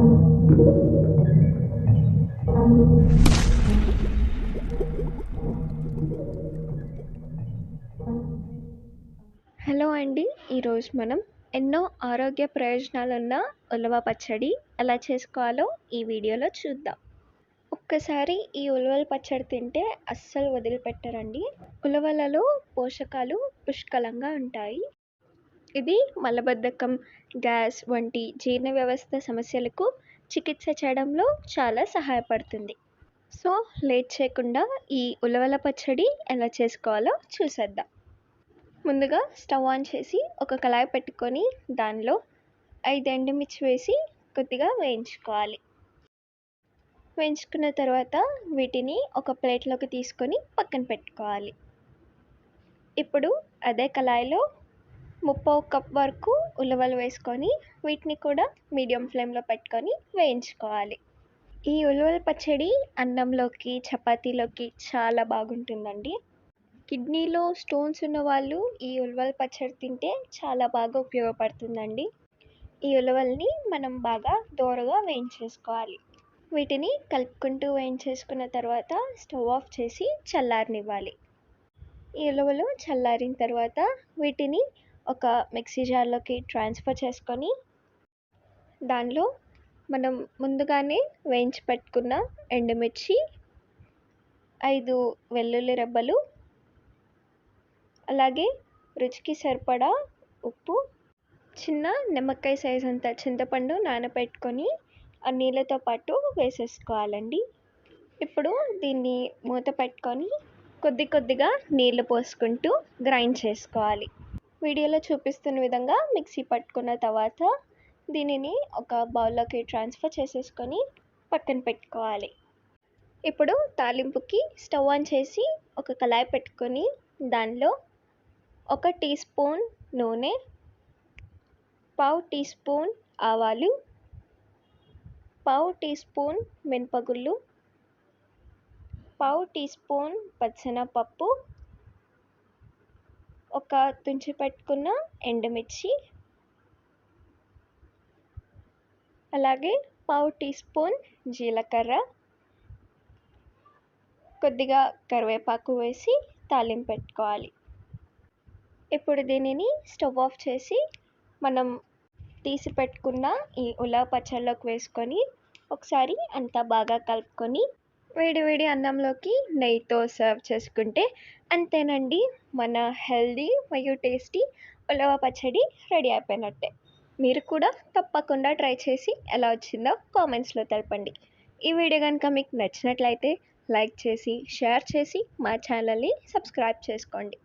Hello అండి ఈరోజు మనం ఎన్నో ఆరోగ్య ప్రయోజనాలున్న ఉలవ పచ్చడి ఎలా చేసుకోవాలో ఈ వీడియోలో చూద్దాం. ఒక్కసారి ఈ ఉలవల పచ్చడి తింటే అస్సలు వదిలిపెట్టరండి. ఉలవలలో పోషకాలు పుష్కలంగా ఉంటాయి. ఇది మలబద్ధకం గ్యాస్ వంటి జీర్ణ వ్యవస్థ సమస్యలకు చికిత్స చేయడంలో చాలా సహాయపడుతుంది. సో లేట్ చేయకుండా ఈ ఉలవల పచ్చడి ఎలా చేసుకోవాలో చూసేద్దాం. ముందుగా స్టవ్ ఆన్ చేసి ఒక కళాయి పెట్టుకొని దానిలో ఐదు ఎండుమిర్చి వేసి కొద్దిగా వేయించుకోవాలి. వేయించుకున్న తర్వాత వీటిని ఒక ప్లేట్లోకి తీసుకొని పక్కన పెట్టుకోవాలి. ఇప్పుడు అదే కళాయిలో ముప్పావు కప్ వరకు ఉలవలు వేసుకొని వీటిని కూడా మీడియం ఫ్లేమ్లో పెట్టుకొని వేయించుకోవాలి. ఈ ఉలవల పచ్చడి అన్నంలోకి చపాతీలోకి చాలా బాగుంటుందండి. కిడ్నీలో స్టోన్స్ ఉన్న వాళ్ళు ఈ ఉలవల పచ్చడి తింటే చాలా బాగా ఉపయోగపడుతుందండి. ఈ ఉలవల్ని మనం బాగా దోరగా వేయించేసుకోవాలి. వీటిని కలుపుకుంటూ వేయించేసుకున్న తర్వాత స్టవ్ ఆఫ్ చేసి చల్లారనివ్వాలి. ఈ ఉలవలు చల్లారిన తర్వాత వీటిని ఒక మిక్సీ జార్లోకి ట్రాన్స్ఫర్ చేసుకొని దానిలో మనం ముందుగానే వేయించి పెట్టుకున్న ఎండుమిర్చి ఐదు వెల్లుల్లి రెబ్బలు అలాగే రుచికి సరిపడా ఉప్పు చిన్న నిమ్మకాయ సైజ్ అంత చింతపండు నానబెట్టుకొని ఆ నీళ్ళతో పాటు వేసేసుకోవాలండి. ఇప్పుడు దీన్ని మూత పెట్టుకొని కొద్ది కొద్దిగా నీళ్ళు పోసుకుంటూ గ్రైండ్ చేసుకోవాలి. వీడియోలో చూపిస్తున్న విధంగా మిక్సీ పట్టుకున్న తర్వాత దీనిని ఒక బౌల్లోకి ట్రాన్స్ఫర్ చేసేసుకొని పక్కన పెట్టుకోవాలి. ఇప్పుడు తాలింపుకి స్టవ్ ఆన్ చేసి ఒక కళాయి పెట్టుకొని దానిలో ఒక టీ స్పూన్ నూనె పావు టీ స్పూన్ ఆవాలు పావు టీ స్పూన్ మినపగుళ్ళు పావు టీ స్పూన్ పచ్చెనపప్పు ఒక తుంచి పెట్టుకున్న ఎండుమిర్చి. అలాగే పావు టీ స్పూన్ జీలకర్ర. కొద్దిగా కరివేపాకు వేసి తాలింపు పెట్టుకోవాలి. ఇప్పుడు దీనిని స్టవ్ ఆఫ్ చేసి మనం తీసి పెట్టుకున్న ఈ ఉలవ పచ్చళ్ళలోకి వేసుకొని ఒకసారి అంతా బాగా కలుపుకొని వేడి వేడి అన్నంలోకి నెయ్యితో సర్వ్ చేసుకుంటే అంతేనండి. మన హెల్దీ మరియు టేస్టీ ఉలవ పచ్చడి రెడీ అయిపోయినట్టే. మీరు కూడా తప్పకుండా ట్రై చేసి ఎలా వచ్చిందో కామెంట్స్లో తెలపండి. ఈ వీడియో కనుక మీకు నచ్చినట్లయితే లైక్ చేసి షేర్ చేసి మా ఛానల్ని సబ్స్క్రైబ్ చేసుకోండి.